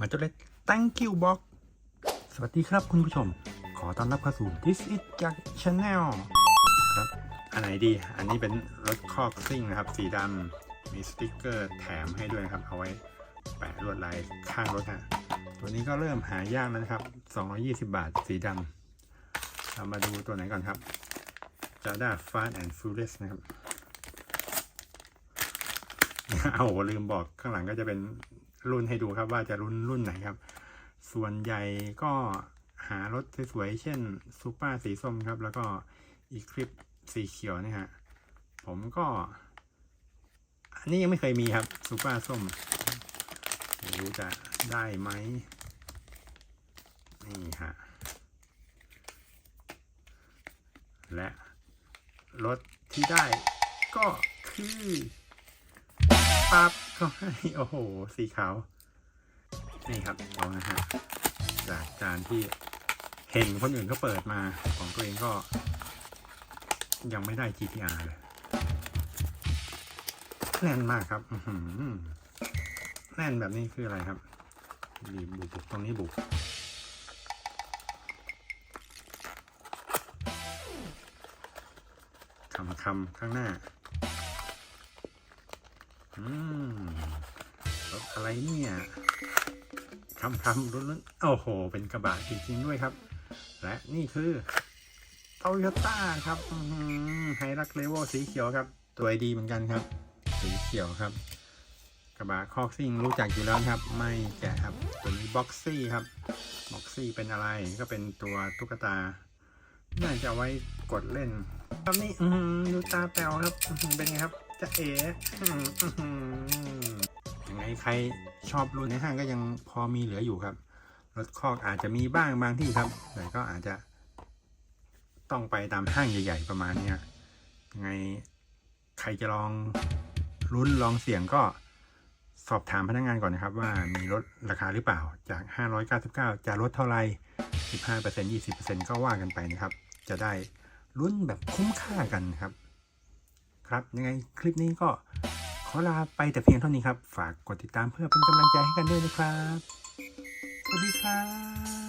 มาจดเลย thank you box สวัสดีครับคุณผู้ชม ขอต้อนรับเข้าสู่ this is จาก channel ครับ อันไหนดี อันนี้เป็นรถคอกซิ่งนะครับ สีดำมีสติกเกอร์แถมให้ด้วยนะครับ เอาไว้แปะลวดลายข้างรถฮะตัวนี้ก็เริ่มหายากแล้วนะครับ 220 บาท สีดำเรามาดูตัวไหนก่อนครับ Jada Fast and Furious นะครับ เอาลืมบอกข้างหลังก็จะเป็น รุ่นให้ดูครับว่าจะรุ่นรุ่นไหนครับ ส่วนใหญ่ก็หารถสวยๆเช่นซูเปอร์สีส้มครับ แล้วก็อีคลิปสีเขียวนี่ฮะผมก็ อันนี้ยังไม่เคยมีครับซูเปอร์ส้มไม่รู้จะได้ไหมนี่ฮะและรถที่ได้ก็คือ ปั๊บก็ให้โอ้โห สีขาว นี่ครับลองนะฮะ จากการที่เห็นคนอื่นเขาเปิดมาของตัวเองก็ ยังไม่ได้ GTR เลยแน่นมากครับแน่นแบบนี้คืออะไรครับบีบบุกตรงนี้บุกคำคำข้างหน้า อืมรถอะไรเนี่ยคำคำรุ่นรุ่นโอ้โห เป็นกระบะจริงๆด้วยครับ และนี่คือโตโยต้าครับไฮรักเลเวลสีเขียวครับ ตัวดีเหมือนกันครับ สีเขียวครับ กระบะคอกซิ่งรู้จักอยู่แล้วครับ ไม่แกะครับ ตัวนี้บ็อกซี่ครับบ็อกซี่เป็นอะไรก็เป็นตัวตุ๊กตา น่าจะไว้กดเล่น ครับนี่ดูตาแป๋วครับเป็นไงครับ จะเอ๋ยังไงใครชอบรุ่นในห้างก็ยังพอมีเหลืออยู่ครับ รถคอกอาจจะมีบ้างบางที่ครับแต่ก็อาจจะ ต้องไปตามห้างใหญ่ ๆ ประมาณนี้ยังไงใครจะลองลุ้นลองเสี่ยงก็สอบถามพนักงานก่อนนะครับ ว่ามีลดราคาหรือเปล่าจาก 599 จะลดเท่าไหร่15% 20%ก็ว่ากันไปนะครับ จะได้ลุ้นแบบคุ้มค่ากันครับ ครับ ยังไงคลิปนี้ก็ขอลาไปแต่เพียงเท่านี้ครับ ฝากกดติดตามเพื่อเป็นกำลังใจให้กันด้วยนะครับ สวัสดีครับ